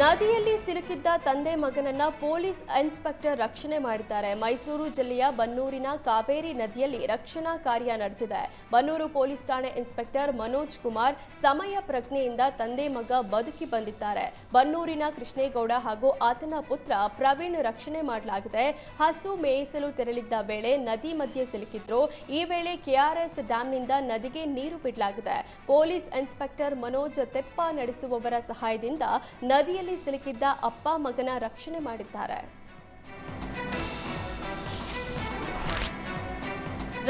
ನದಿಯಲ್ಲಿ ಸಿಲುಕಿದ್ದ ತಂದೆ ಮಗನನ್ನ ಪೊಲೀಸ್ ಇನ್ಸ್ಪೆಕ್ಟರ್ ರಕ್ಷಣೆ ಮಾಡಿದ್ದಾರೆ. ಮೈಸೂರು ಜಿಲ್ಲೆಯ ಬನ್ನೂರಿನ ಕಾವೇರಿ ನದಿಯಲ್ಲಿ ರಕ್ಷಣಾ ಕಾರ್ಯ ನಡೆದಿದೆ. ಬನ್ನೂರು ಪೊಲೀಸ್ ಠಾಣೆ ಇನ್ಸ್ಪೆಕ್ಟರ್ ಮನೋಜ್ ಕುಮಾರ್ ಸಮಯ ಪ್ರಜ್ಞೆಯಿಂದ ತಂದೆ ಮಗ ಬದುಕಿ ಬಂದಿದ್ದಾರೆ. ಬನ್ನೂರಿನ ಕೃಷ್ಣೇಗೌಡ ಹಾಗೂ ಆತನ ಪುತ್ರ ಪ್ರವೀಣ್ ರಕ್ಷಣೆ ಮಾಡಲಾಗಿದೆ. ಹಸು ಮೇಯಿಸಲು ತೆರಳಿದ್ದ ವೇಳೆ ನದಿ ಮಧ್ಯೆ ಸಿಲುಕಿದ್ರು. ಈ ವೇಳೆ ಕೆಆರ್ಎಸ್ ಡ್ಯಾಂನಿಂದ ನದಿಗೆ ನೀರು ಬಿಡಲಾಗಿದೆ. ಪೊಲೀಸ್ ಇನ್ಸ್ಪೆಕ್ಟರ್ ಮನೋಜ್ ತೆಪ್ಪ ನಡೆಸುವವರ ಸಹಾಯದಿಂದ ನದಿಯಲ್ಲಿ ಸಿಲುಕಿದ್ದ ಅಪ್ಪ ಮಗನ ರಕ್ಷಣೆ ಮಾಡಿದ್ದಾರೆ.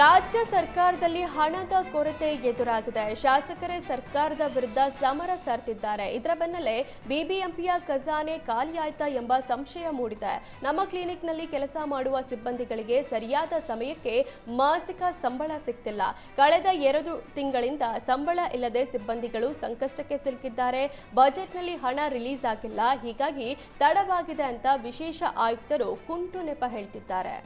ರಾಜ್ಯ ಸರ್ಕಾರದಲ್ಲಿ ಹಣದ ಕೊರತೆ ಎದುರಾಗಿದೆ. ಶಾಸಕರೇ ಸರ್ಕಾರದ ವಿರುದ್ಧ ಸಮರ ಸಾರ್ತಿದ್ದಾರೆ. ಇದರ ಬೆನ್ನಲ್ಲೇ ಬಿಬಿಎಂಪಿಯ ಖಜಾನೆ ಖಾಲಿಯಾಯ್ತಾ ಎಂಬ ಸಂಶಯ ಮೂಡಿದೆ. ನಮ್ಮ ಕ್ಲಿನಿಕ್ನಲ್ಲಿ ಕೆಲಸ ಮಾಡುವ ಸಿಬ್ಬಂದಿಗಳಿಗೆ ಸರಿಯಾದ ಸಮಯಕ್ಕೆ ಮಾಸಿಕ ಸಂಬಳ ಸಿಗ್ತಿಲ್ಲ. ಕಳೆದ ಎರಡು ತಿಂಗಳಿಂದ ಸಂಬಳ ಇಲ್ಲದೆ ಸಿಬ್ಬಂದಿಗಳು ಸಂಕಷ್ಟಕ್ಕೆ ಸಿಲುಕಿದ್ದಾರೆ. ಬಜೆಟ್ನಲ್ಲಿ ಹಣ ರಿಲೀಸ್ ಆಗಿಲ್ಲ. ಹೀಗಾಗಿ ತಡವಾಗಿದೆ ಅಂತ ವಿಶೇಷ ಆಯುಕ್ತರು ಕುಂಟು ನೆಪ ಹೇಳ್ತಿದ್ದಾರೆ.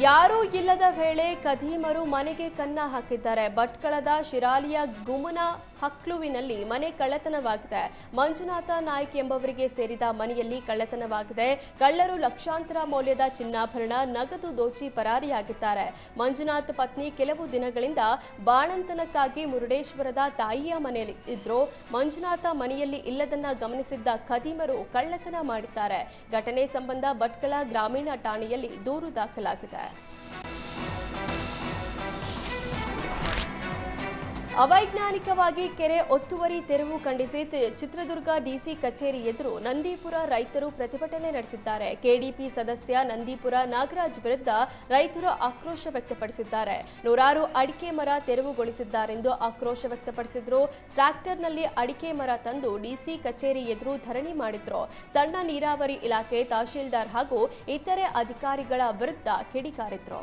ಯಾರೂ ಇಲ್ಲದ ವೇಳೆ ಕದೀಮರು ಮನೆಗೆ ಕನ್ನ ಹಾಕಿದ್ದಾರೆ. ಭಟ್ಕಳದ ಶಿರಾಲಿಯ ಗುಮನ ಹಕ್ಲುವಿನಲ್ಲಿ ಮನೆ ಕಳ್ಳತನವಾಗಿದೆ. ಮಂಜುನಾಥ ನಾಯ್ಕ ಎಂಬವರಿಗೆ ಸೇರಿದ ಮನೆಯಲ್ಲಿ ಕಳ್ಳತನವಾಗಿದೆ. ಕಳ್ಳರು ಲಕ್ಷಾಂತರ ಮೌಲ್ಯದ ಚಿನ್ನಾಭರಣ, ನಗದು ದೋಚಿ ಪರಾರಿಯಾಗಿದ್ದಾರೆ. ಮಂಜುನಾಥ್ ಪತ್ನಿ ಕೆಲವು ದಿನಗಳಿಂದ ಬಾಣಂತನಕ್ಕಾಗಿ ಮುರುಡೇಶ್ವರದ ತಾಯಿಯ ಮನೆಯಲ್ಲಿ ಇದ್ರು. ಮಂಜುನಾಥ ಮನೆಯಲ್ಲಿ ಇಲ್ಲದನ್ನ ಗಮನಿಸಿದ್ದ ಕದೀಮರು ಕಳ್ಳತನ ಮಾಡಿದ್ದಾರೆ. ಘಟನೆ ಸಂಬಂಧ ಭಟ್ಕಳ ಗ್ರಾಮೀಣ ಠಾಣೆಯಲ್ಲಿ ದೂರು ದಾಖಲಾಗಿದೆ. there. ಅವೈಜ್ಞಾನಿಕವಾಗಿ ಕೆರೆ ಒತ್ತುವರಿ ತೆರವು ಖಂಡಿಸಿ ಚಿತ್ರದುರ್ಗ ಡಿಸಿ ಕಚೇರಿ ಎದುರು ನಂದೀಪುರ ರೈತರು ಪ್ರತಿಭಟನೆ ನಡೆಸಿದ್ದಾರೆ. ಕೆಡಿಪಿ ಸದಸ್ಯ ನಂದೀಪುರ ನಾಗರಾಜ್ ವಿರುದ್ಧ ರೈತರು ಆಕ್ರೋಶ ವ್ಯಕ್ತಪಡಿಸಿದ್ದಾರೆ. ನೂರಾರು ಅಡಿಕೆ ಮರ ತೆರವುಗೊಳಿಸಿದ್ದಾರೆಂದು ಆಕ್ರೋಶ ವ್ಯಕ್ತಪಡಿಸಿದ್ರು. ಟ್ರ್ಯಾಕ್ಟರ್ನಲ್ಲಿ ಅಡಿಕೆ ಮರ ತಂದು ಡಿಸಿ ಕಚೇರಿ ಎದುರು ಧರಣಿ ಮಾಡಿದ್ರು. ಸಣ್ಣ ನೀರಾವರಿ ಇಲಾಖೆ ತಹಶೀಲ್ದಾರ್ ಹಾಗೂ ಇತರೆ ಅಧಿಕಾರಿಗಳ ವಿರುದ್ಧ ಕಿಡಿಕಾರಿದ್ರು.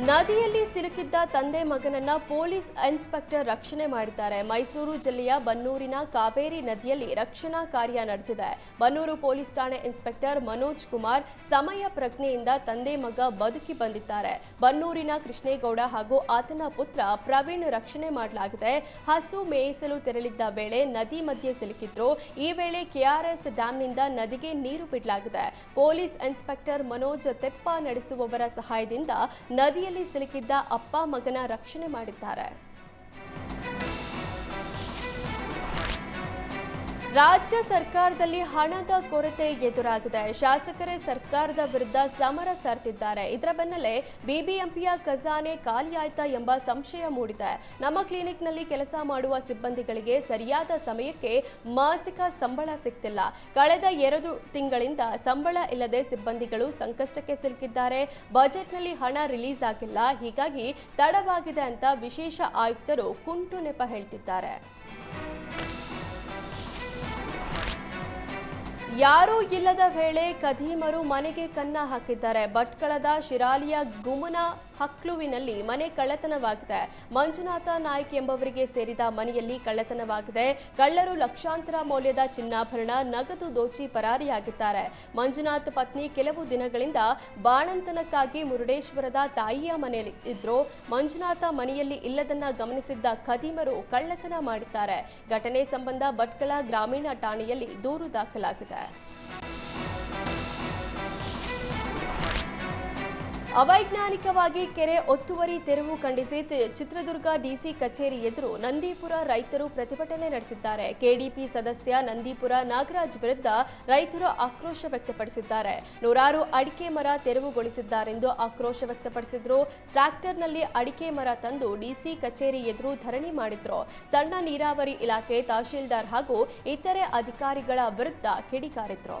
ನದಿಯಲ್ಲಿ ಸಿಲುಕಿದ್ದ ತಂದೆ ಮಗನನ್ನ ಪೊಲೀಸ್ ಇನ್ಸ್ಪೆಕ್ಟರ್ ರಕ್ಷಣೆ ಮಾಡಿದ್ದಾರೆ. ಮೈಸೂರು ಜಿಲ್ಲೆಯ ಬನ್ನೂರಿನ ಕಾವೇರಿ ನದಿಯಲ್ಲಿ ರಕ್ಷಣಾ ಕಾರ್ಯ ನಡೆದಿದೆ. ಬನ್ನೂರು ಪೊಲೀಸ್ ಠಾಣೆ ಇನ್ಸ್ಪೆಕ್ಟರ್ ಮನೋಜ್ ಕುಮಾರ್ ಸಮಯ ಪ್ರಜ್ಞೆಯಿಂದ ತಂದೆ ಮಗ ಬದುಕಿ ಬಂದಿದ್ದಾರೆ. ಬನ್ನೂರಿನ ಕೃಷ್ಣೇಗೌಡ ಹಾಗೂ ಆತನ ಪುತ್ರ ಪ್ರವೀಣ್ ರಕ್ಷಣೆ ಮಾಡಲಾಗಿದೆ. ಹಸು ಮೇಯಿಸಲು ತೆರಳಿದ್ದ ವೇಳೆ ನದಿ ಮಧ್ಯೆ ಸಿಲುಕಿದ್ರು. ಈ ವೇಳೆ ಕೆಆರ್ಎಸ್ ಡ್ಯಾಂನಿಂದ ನದಿಗೆ ನೀರು ಬಿಡಲಾಗಿದೆ. ಪೊಲೀಸ್ ಇನ್ಸ್ಪೆಕ್ಟರ್ ಮನೋಜ್ ತೆಪ್ಪ ನಡೆಸುವವರ ಸಹಾಯದಿಂದ ನದಿಯಲ್ಲಿ ಸಿಲುಕಿದ್ದ ಅಪ್ಪ ಮಗನ ರಕ್ಷಣೆ ಮಾಡಿದ್ದಾರೆ. ರಾಜ್ಯ ಸರ್ಕಾರದಲ್ಲಿ ಹಣದ ಕೊರತೆ ಎದುರಾಗಿದೆ. ಶಾಸಕರೇ ಸರ್ಕಾರದ ವಿರುದ್ಧ ಸಮರ ಸಾರ್ತಿದ್ದಾರೆ. ಇದರ ಬೆನ್ನಲ್ಲೇ ಬಿಬಿಎಂಪಿಯ ಖಜಾನೆ ಖಾಲಿಯಾಯ್ತಾ ಎಂಬ ಸಂಶಯ ಮೂಡಿದೆ. ನಮ್ಮ ಕ್ಲಿನಿಕ್ನಲ್ಲಿ ಕೆಲಸ ಮಾಡುವ ಸಿಬ್ಬಂದಿಗಳಿಗೆ ಸರಿಯಾದ ಸಮಯಕ್ಕೆ ಮಾಸಿಕ ಸಂಬಳ ಸಿಗ್ತಿಲ್ಲ. ಕಳೆದ ಎರಡು ತಿಂಗಳಿಂದ ಸಂಬಳ ಇಲ್ಲದೆ ಸಿಬ್ಬಂದಿಗಳು ಸಂಕಷ್ಟಕ್ಕೆ ಸಿಲುಕಿದ್ದಾರೆ. ಬಜೆಟ್ನಲ್ಲಿ ಹಣ ರಿಲೀಸ್ ಆಗಿಲ್ಲ. ಹೀಗಾಗಿ ತಡವಾಗಿದೆ ಅಂತ ವಿಶೇಷ ಆಯುಕ್ತರು ಕುಂಟು ನೆಪ ಹೇಳ್ತಿದ್ದಾರೆ. ಯಾರೂ ಇಲ್ಲದ ವೇಳೆ ಕದೀಮರು ಮನೆಗೆ ಕನ್ನ ಹಾಕಿದ್ದಾರೆ. ಭಟ್ಕಳದ ಶಿರಾಲಿಯ ಗುಮನ ಹಕ್ಲುವಿನಲ್ಲಿ ಮನೆ ಕಳ್ಳತನವಾಗಿದೆ. ಮಂಜುನಾಥ ನಾಯ್ಕ್ ಎಂಬವರಿಗೆ ಸೇರಿದ ಮನೆಯಲ್ಲಿ ಕಳ್ಳತನವಾಗಿದೆ. ಕಳ್ಳರು ಲಕ್ಷಾಂತರ ಮೌಲ್ಯದ ಚಿನ್ನಾಭರಣ, ನಗದು ದೋಚಿ ಪರಾರಿಯಾಗಿದ್ದಾರೆ. ಮಂಜುನಾಥ್ ಪತ್ನಿ ಕೆಲವು ದಿನಗಳಿಂದ ಬಾಣಂತನಕ್ಕಾಗಿ ಮುರುಡೇಶ್ವರದ ತಾಯಿಯ ಮನೆಯಲ್ಲಿ ಇದ್ರು. ಮಂಜುನಾಥ ಮನೆಯಲ್ಲಿ ಇಲ್ಲದನ್ನ ಗಮನಿಸಿದ್ದ ಕದೀಮರು ಕಳ್ಳತನ ಮಾಡಿದ್ದಾರೆ. ಘಟನೆ ಸಂಬಂಧ ಭಟ್ಕಳ ಗ್ರಾಮೀಣ ಠಾಣೆಯಲ್ಲಿ ದೂರು ದಾಖಲಾಗಿದೆ. there. ಅವೈಜ್ಞಾನಿಕವಾಗಿ ಕೆರೆ ಒತ್ತುವರಿ ತೆರವು ಖಂಡಿಸಿ ಚಿತ್ರದುರ್ಗ ಡಿಸಿ ಕಚೇರಿ ಎದುರು ನಂದೀಪುರ ರೈತರು ಪ್ರತಿಭಟನೆ ನಡೆಸಿದ್ದಾರೆ. ಕೆಡಿಪಿ ಸದಸ್ಯ ನಂದೀಪುರ ನಾಗರಾಜ್ ವಿರುದ್ಧ ರೈತರು ಆಕ್ರೋಶ ವ್ಯಕ್ತಪಡಿಸಿದ್ದಾರೆ. ನೂರಾರು ಅಡಿಕೆ ಮರ ತೆರವುಗೊಳಿಸಿದ್ದಾರೆಂದು ಆಕ್ರೋಶ ವ್ಯಕ್ತಪಡಿಸಿದ್ರು. ಟ್ರ್ಯಾಕ್ಟರ್ನಲ್ಲಿ ಅಡಿಕೆ ಮರ ತಂದು ಡಿಸಿ ಕಚೇರಿ ಎದುರು ಧರಣಿ ಮಾಡಿದ್ರು. ಸಣ್ಣ ನೀರಾವರಿ ಇಲಾಖೆ ತಹಶೀಲ್ದಾರ್ ಹಾಗೂ ಇತರೆ ಅಧಿಕಾರಿಗಳ ವಿರುದ್ಧ ಕಿಡಿಕಾರಿದ್ರು.